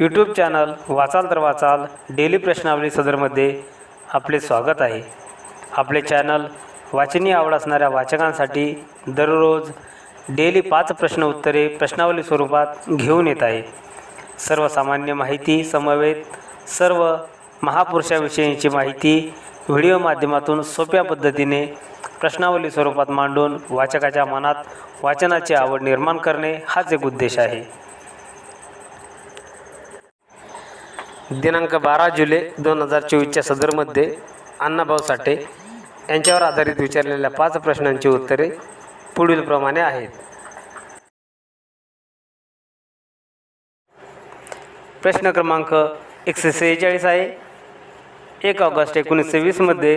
YouTube channel वाचाल तर वाचाल डेली प्रश्नावली सदरमध्ये आपले स्वागत आहे. आपले चॅनल वाचनीय आवड असणाऱ्या वाचकांसाठी दररोज डेली पाच प्रश्न उत्तरे प्रश्नावली स्वरूपात घेऊन येत आहे. सर्वसामान्य माहिती समवेत सर्व महापुरुषाविषयीची माहिती व्हिडिओ माध्यमातून सोप्या पद्धतीने प्रश्नावली स्वरूपात मांडून वाचकाच्या मनात वाचनाची आवड निर्माण करणे हाच एक उद्देश आहे. दिनांक बारा जुलै दोन हजार चोवीसच्या सदरमध्ये अण्णाभाऊ साठे यांच्यावर आधारित विचारलेल्या पाच प्रश्नांची उत्तरे पुढीलप्रमाणे आहेत. प्रश्न क्रमांक एकशे सेहेचाळीस आहे. एक ऑगस्ट एकोणीसशे वीसमध्ये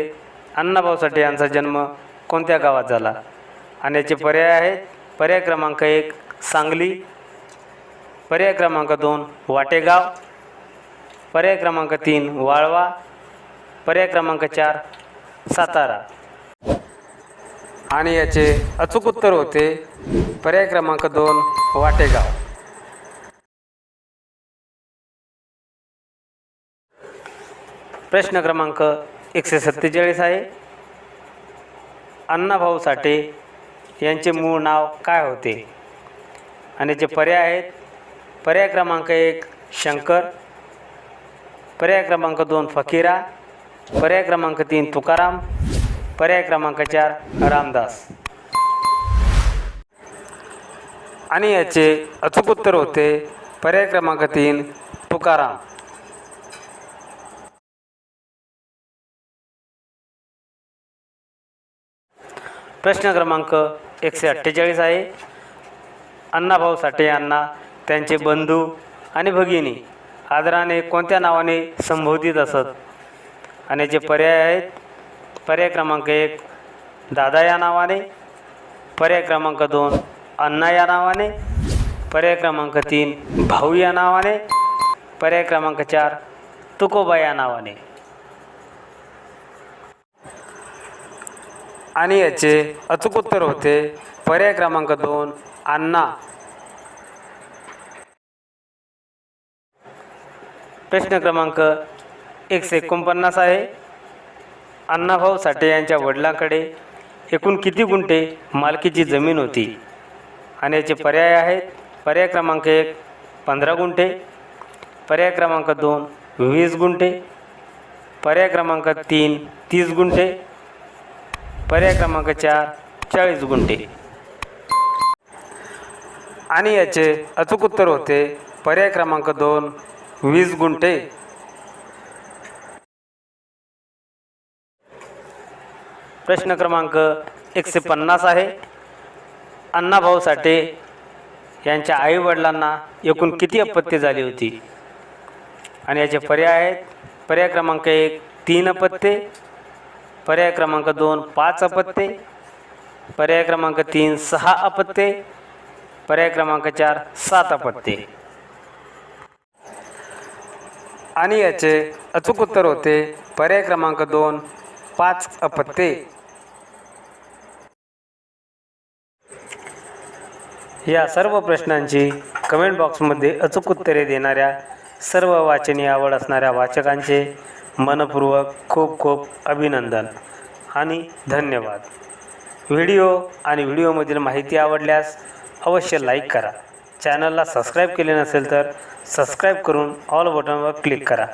अण्णाभाऊ साठे यांचा जन्म कोणत्या गावात झाला? आणि याचे पर्याय आहेत. पर्याय क्रमांक एक सांगली पर्याय क्रमांक दोन वाटेगाव पर्याय क्रमांक तीन वाळवा. पर्याय क्रमांक चार सातारा. आणि याचे अचूक उत्तर होते पर्याय क्रमांक दोन वाटेगाव. प्रश्न क्रमांक एकशे सत्तेचाळीस आहे. अण्णाभाऊ साठे यांचे मूळ नाव काय होते? आणि जे पर्याय आहेत. पर्याय क्रमांक एक शंकर. पर्याय क्रमांक दोन फकीरा पर्याय क्रमांक तीन तुकाराम पर्याय क्रमांक चार रामदास. आणि याचे अचूक उत्तर होते पर्याय क्रमांक तीन तुकाराम. प्रश्न क्रमांक एकशे अठ्ठेचाळीस आहे. अण्णाभाऊ साठे यांना त्यांचे बंधू आणि भगिनी आदराने कोणत्या नावाने संबोधित असत? आणि जे पर्याय आहेत पर्याय क्रमांक एक दादा या नावाने पर्याय क्रमांक दोन अण्णा या नावाने पर्याय क्रमांक तीन भाऊ या नावाने पर्याय क्रमांक चार तुकोबा या नावाने. आणि याचे अचूक उत्तर होते. पर्याय क्रमांक दोन अण्णा. प्रश्न क्रमांक एकशे एकोणपन्नास आहे. अण्णाभाऊ साठे यांच्या वडिलांकडे एकूण किती गुंठे मालकीची जमीन होती? आणि याचे पर्याय आहेत. पर्याय क्रमांक एक पंधरा गुंठे. पर्याय क्रमांक दोन वीस गुंठे. पर्याय क्रमांक तीन तीस गुंठे. पर्याय क्रमांक चार चाळीस गुंठे. आणि याचे अचूक उत्तर होते. पर्याय क्रमांक दोन वीस गुंठे. प्रश्न क्रमांक एकशे पन्नास आहे. अण्णाभाऊ साठे यांच्या आईवडिलांना एकूण किती अपत्ये झाली होती? आणि याचे पर्याय आहेत. पर्याय क्रमांक एक तीन अपत्ये पर्याय क्रमांक दोन पाच अपत्ये पर्याय क्रमांक तीन सहा अपत्ये पर्याय क्रमांक चार सात अपत्ये आणि याचे अचूक उत्तर होते. पर्याय क्रमांक दोन पाच अपत्ये. या सर्व प्रश्नांची कमेंट बॉक्समध्ये अचूक उत्तरे देणाऱ्या सर्व वाचनीय आवड असणाऱ्या वाचकांचे मनपूर्वक खूप खूप अभिनंदन आणि धन्यवाद. व्हिडिओ आणि व्हिडिओमधील माहिती आवडल्यास अवश्य लाईक करा. चॅनलला सबस्क्राईब केले नसेल तर सबस्क्राईब करून ऑल बटनवर क्लिक करा.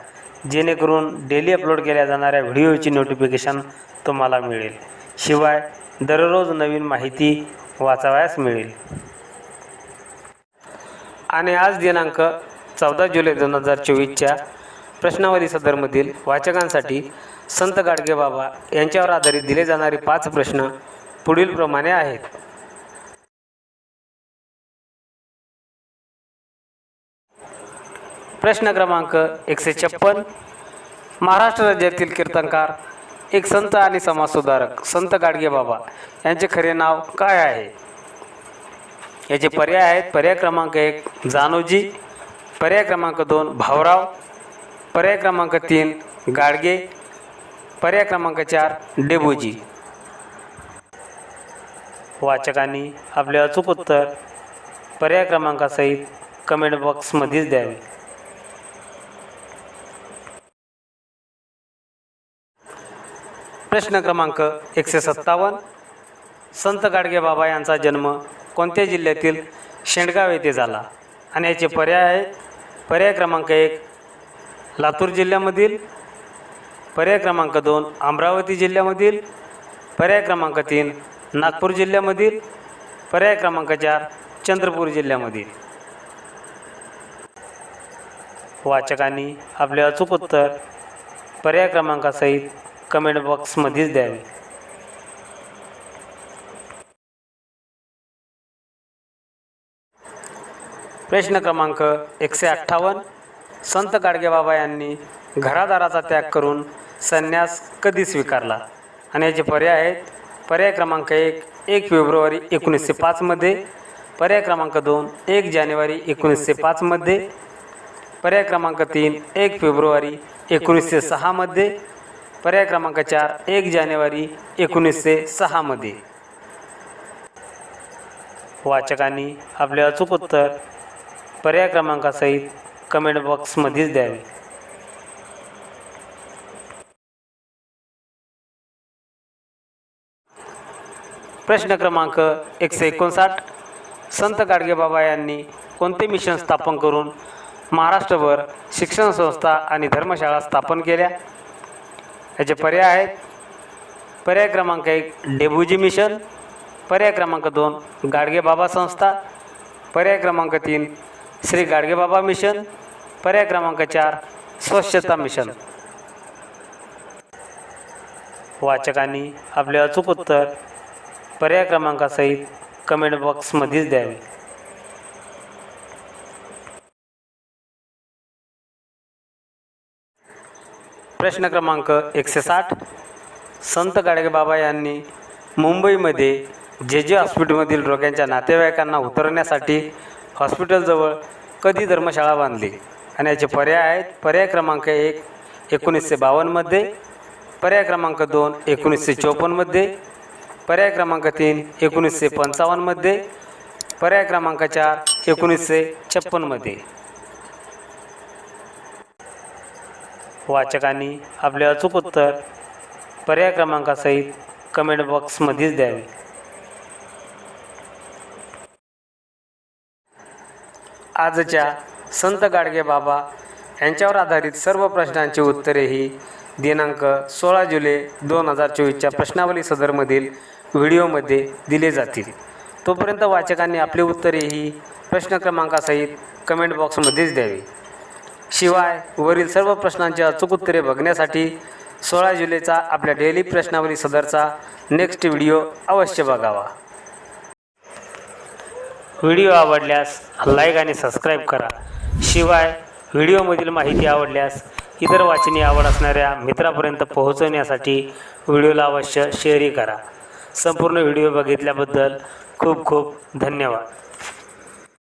जेणेकरून डेली अपलोड केल्या जाणाऱ्या व्हिडिओची नोटिफिकेशन तुम्हाला मिळेल. शिवाय दररोज नवीन माहिती वाचावयास मिळेल. आणि आज दिनांक चौदा जुलै दोन हजार चोवीसच्या प्रश्नावली सदरमधील वाचकांसाठी संत गाडगे बाबा यांच्यावर आधारित दिले जाणारे पाच प्रश्न पुढीलप्रमाणे आहेत. प्रश्न क्रमांक एकशे छप्पन महाराष्ट्र राज्यातील कीर्तनकार एक संत आणि समाजसुधारक संत गाडगे बाबा. यांचे खरे नाव काय आहे? याचे पर्याय आहेत पर्याय क्रमांक एक जानोजी पर्याय क्रमांक दोन भाऊराव पर्याय क्रमांक तीन गाडगे पर्याय क्रमांक चार डेबूजी. वाचकांनी आपले अचूक उत्तर पर्याय क्रमांकासहित कमेंट बॉक्समध्येच द्यावे. प्रश्न क्रमांक एकशे सत्तावन्न. संत गाडगे बाबा यांचा जन्म कोणत्या जिल्ह्यातील शेंडगाव येथे झाला? आणि याचे पर्याय आहे. पर्याय क्रमांक एक लातूर जिल्ह्यामधील. पर्याय क्रमांक दोन अमरावती जिल्ह्यामधील. पर्याय क्रमांक तीन नागपूर जिल्ह्यामधील. पर्याय क्रमांक चार चंद्रपूर जिल्ह्यामधील. वाचकांनी आपले अचूक उत्तर पर्याय क्रमांकासहित कमेंट बॉक्समध्येच द्यावे प्रश्न क्रमांक एकशे अठ्ठावन्न. संत गाडगेबाबा यांनी घरादाराचा त्याग करून संन्यास कधी स्वीकारला? आणि याचे पर्याय आहेत. पर्याय क्रमांक एक एक फेब्रुवारी एकोणीसशे पाचमध्ये पर्याय क्रमांक दोन एक जानेवारी एकोणीसशे पाचमध्ये पर्याय क्रमांक तीन एक फेब्रुवारी एकोणीसशे सहामध्ये पर्याय क्रमांक चार एक जानेवारी एकोणीसशे सहामध्ये वाचकांनी आपले अचूक उत्तर पर्याय क्रमांकासहित कमेंट बॉक्समध्येच द्यावे. प्रश्न क्रमांक एकशे एकोणसाठ. संत गाडगेबाबा यांनी कोणते मिशन स्थापन करून महाराष्ट्रभर शिक्षण संस्था आणि धर्मशाळा स्थापन केल्या? याचे पर्याय आहेत. पर्याय क्रमांक एक डेबुजी मिशन. पर्याय क्रमांक दोन गाडगेबाबा संस्था. पर्याय क्रमांक तीन श्री गाडगेबाबा मिशन. पर्याय क्रमांक चार स्वच्छता मिशन. वाचकांनी आपले अचूक उत्तर पर्याय क्रमांकासहित कमेंट बॉक्समध्येच द्यावे. प्रश्न क्रमांक एकशे साठ संत गाडगेबाबा यांनी मुंबईमध्ये जे जे हॉस्पिटलमधील रोग्यांच्या नातेवाईकांना उतरण्यासाठी हॉस्पिटलजवळ कधी धर्मशाळा बांधली? आणि याचे पर्याय आहेत. पर्याय क्रमांक एक एकोणीसशे बावन्नमध्ये पर्याय क्रमांक दोन एकोणीसशे चोपन्नमध्ये पर्याय क्रमांक तीन एकोणीसशे पंचावन्नमध्ये पर्याय क्रमांक चार एकोणीसशे छप्पनमध्ये वाचकांनी आपले अचूक उत्तर पर्याय क्रमांकासहित कमेंट बॉक्समध्येच द्यावे. आजच्या संत गाडगे बाबा यांच्यावर आधारित सर्व प्रश्नांची उत्तरे ही दिनांक सोळा जुलै दोन हजार चोवीसच्या प्रश्नावली सदरमधील व्हिडिओमध्ये दिले जातील. तोपर्यंत वाचकांनी आपली उत्तरे ही प्रश्न क्रमांकासहित कमेंट बॉक्समध्येच द्यावी. शिवाय वरील सर्व प्रश्नांची अचूक उत्तरे बघण्यासाठी सोळा जुलैचा आपल्या डेली प्रश्नावली सदरचा नेक्स्ट व्हिडिओ अवश्य बघावा. व्हिडिओ आवडल्यास लाईक आणि सबस्क्राईब करा. शिवाय व्हिडिओमधील माहिती आवडल्यास इतर वाचनी आवड असणाऱ्या मित्रापर्यंत पोहोचवण्यासाठी व्हिडिओला अवश्य शेअरही करा. संपूर्ण व्हिडिओ बघितल्याबद्दल खूप खूप धन्यवाद.